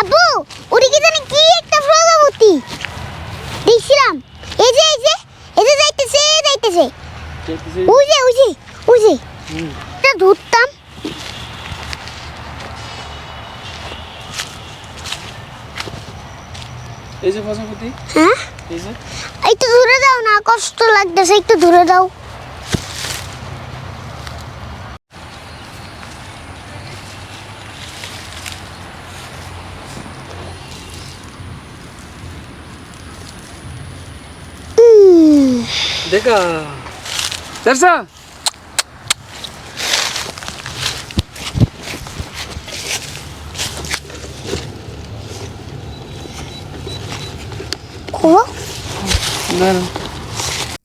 আব্বু ওদিকে জানি কি একটা প্রজাপতি? দেখছিলাম। এই যে এই যে এই যে যাইতেছে যাইতেছে। ওই যে ওই যে ওই যে। এটা ধরতাম। এই যে প্রজাপতি? হ্যাঁ? এই যে। একটু ধরে দাও না কষ্ট লাগতেছে একটু ধরে দাও। দেখা চারসা ও না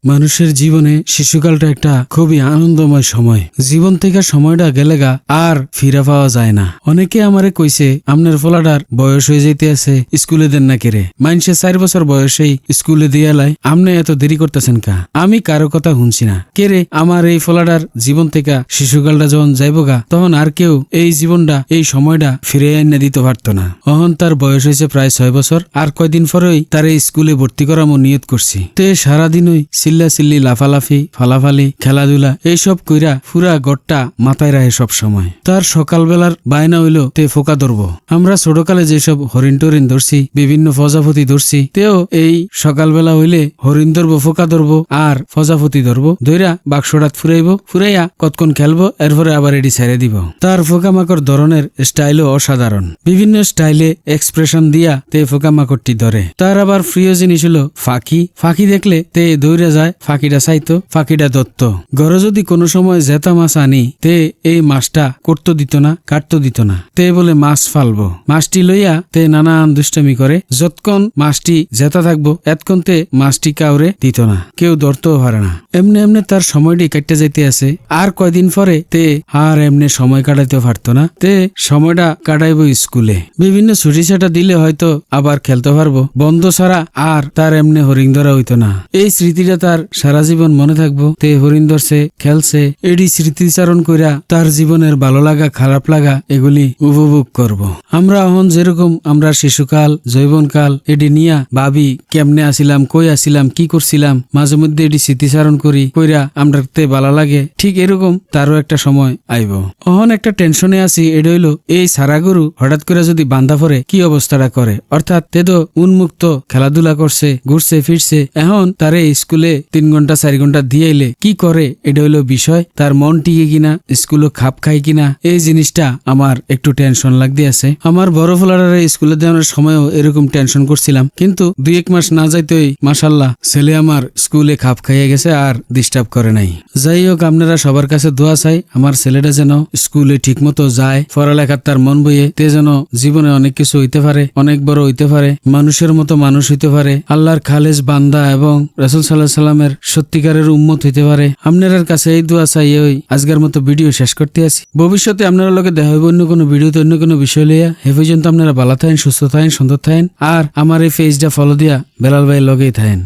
মানুষের জীবনে শিশুকালটা একটা খুবই আনন্দময় সময়। জীবন থেকে সময়টা গেলে গা আর ফিরে পাওয়া যায় না। অনেকে আমারে কইছে, আমনের ফলাডার বয়স হয়ে যেতে আছে, স্কুলে দেন না কেরে। মানুষে চার বছর বয়সেই স্কুলে দিয়ে লাই, আমনে এত দেরি করতেছেন কা? আমি কারও কথা শুনছি না। কেরে, আমার এই ফলাডার জীবন থেকে শিশুকালটা যখন যাইব গা, তখন আর কেউ এই জীবনটা, এই সময়টা ফিরে এনে দিতে পারত না। অহন তার বয়স হয়েছে প্রায় ছয় বছর, আর কয়দিন পরেই তার এই স্কুলে ভর্তি করা মো নিয়ত করছি। তে সারাদিনই চিল্লা চিল্লি, লাফালাফি, ফালাফালি, খেলাধুলা, এইসব কইরা ফুরা গড়টা মাথায় রাখে সব সময়। তার সকালবেলার বায়না হইল, তে ফোকা ধরব। আমরা ছোটকালে যেসব হরিণ টরিণ ধরছি, বিভিন্ন প্রজাপতি ধরছি, তেও এই সকালবেলা হইলে হরিণ ধরবো, ফোকা ধরবো আর প্রজাপতি ধরবো। ধইরা বাক্সটাত ফুরাইব, ফুরাইয়া কতক্ষণ খেলব, এরপরে আবার এটি ছেড়ে দিব। তার ফোকামাকড় ধরনের স্টাইলও অসাধারণ। বিভিন্ন স্টাইলে এক্সপ্রেশন দিয়া তে ফোকামাকড়টি ধরে। তার আবার প্রিয় জিনিস হলো ফাঁকি। ফাঁকি দেখলে তে দৌড়ে যায় ফাঁকিটা চাইতো, ফাঁকিটা দত্ত ঘরে যদি কোনো সময় জেতা মাছ আনি, তে এই মাছটা করতে দিত না, কাটতো দিত না। তে বলে মাছ ফালবো। মাছটি লইয়া তে নানান দুষ্টামি করে, যতক্ষণ মাছটি জেতা থাকব, এতক্ষণ তে মাছটি কাউরে দিত না, কেউ ধরতেও পারে না। এমনি এমনি তার সময়টি কাটতে যাইতে আছে। আর কয়দিন পরে তে আর এমনি সময় কাটাইতে পারতো না। তে সময়টা কাটাইব স্কুলে। বিভিন্ন ছুটি ছাটা দিলে হয়তো আবার খেলতে পারব। বন্ধ ছাড়া আর তার এমনি হরিং ধরা হইতো না। এই স্মৃতিটা তার সারা জীবন মনে থাকব। তে হরিণ ধরছে, খেলছে, এডি স্মৃতিচারণ কইরা তার জীবনের ভালো লাগা, খারাপ লাগা, এগুলি উপভোগ করব। আমরা এখন যেরকম আমরা শিশুকাল যৌবনকাল এডি নিয়া ভাবি, কেমনে আসিলাম, কই আসিলাম, কি করছিলাম, মাঝে মধ্যে এডি স্মৃতিচারণ করি, কইরা আমরা তে ভালো লাগে, ঠিক এরকম তারও একটা সময় আইব। অহন একটা টেনশনে আছি এটা হইল, এই সারা গরু হঠাৎ করে যদি বান্ধা পরে কি অবস্থাটা করে? অর্থাৎ, তে তো উন্মুক্ত, খেলাধুলা করছে, ঘুরছে, ফিরছে, এখন তারে স্কুলে তিন ঘণ্টা, চারি ঘণ্টা দিয়েইলে কি করে? এটা হইল বিষয়। তার মন টিকে কিনা? স্কুলে খাপ খায় কিনা? এই জিনিসটা আমার একটু টেনশন লাগতে আছে। আমার বড় ফলারে স্কুলে দেওয়ার সময়ও এরকম টেনশন করছিলাম। কিন্তু দুই এক মাস না যাইতেই মাসাল্লাহ ছেলে আমার স্কুলে খাপ খাইয়ে গেছে আর ডিস্টার্ব করে নাই। যাই হোক, আপনারা সবার কাছে দোয়া চাই, আমার ছেলেটা যেন স্কুলে ঠিক মতো যায়, পড়ালেখার তার মন বইয়ে, তে যেন জীবনে অনেক কিছু হইতে পারে, অনেক বড় হইতে পারে, মানুষের মতো মানুষ হইতে পারে, আল্লাহর খালেজ বান্দা এবং রাসুল সাল্লাহ সাল্লামের সত্যিকারের উম্মত হইতে পারে। আপনার কাছে এই দোয়া চাই, ওই আজকের মতো ভিডিও শেষ করতে আসি ভবিষ্যতে আপনারা লোকে দেখা হইব অন্য কোনো ভিডিওতে, অন্য কোনো বিষয় লইয়া। হে পর্যন্ত আপনারা ভালো থাকেন, সুস্থ থাকেন, সুন্দর থাকেন। আর আমার এই পেজটা ফলো দিয়া বেলাল ভাই লগেই থাকেন।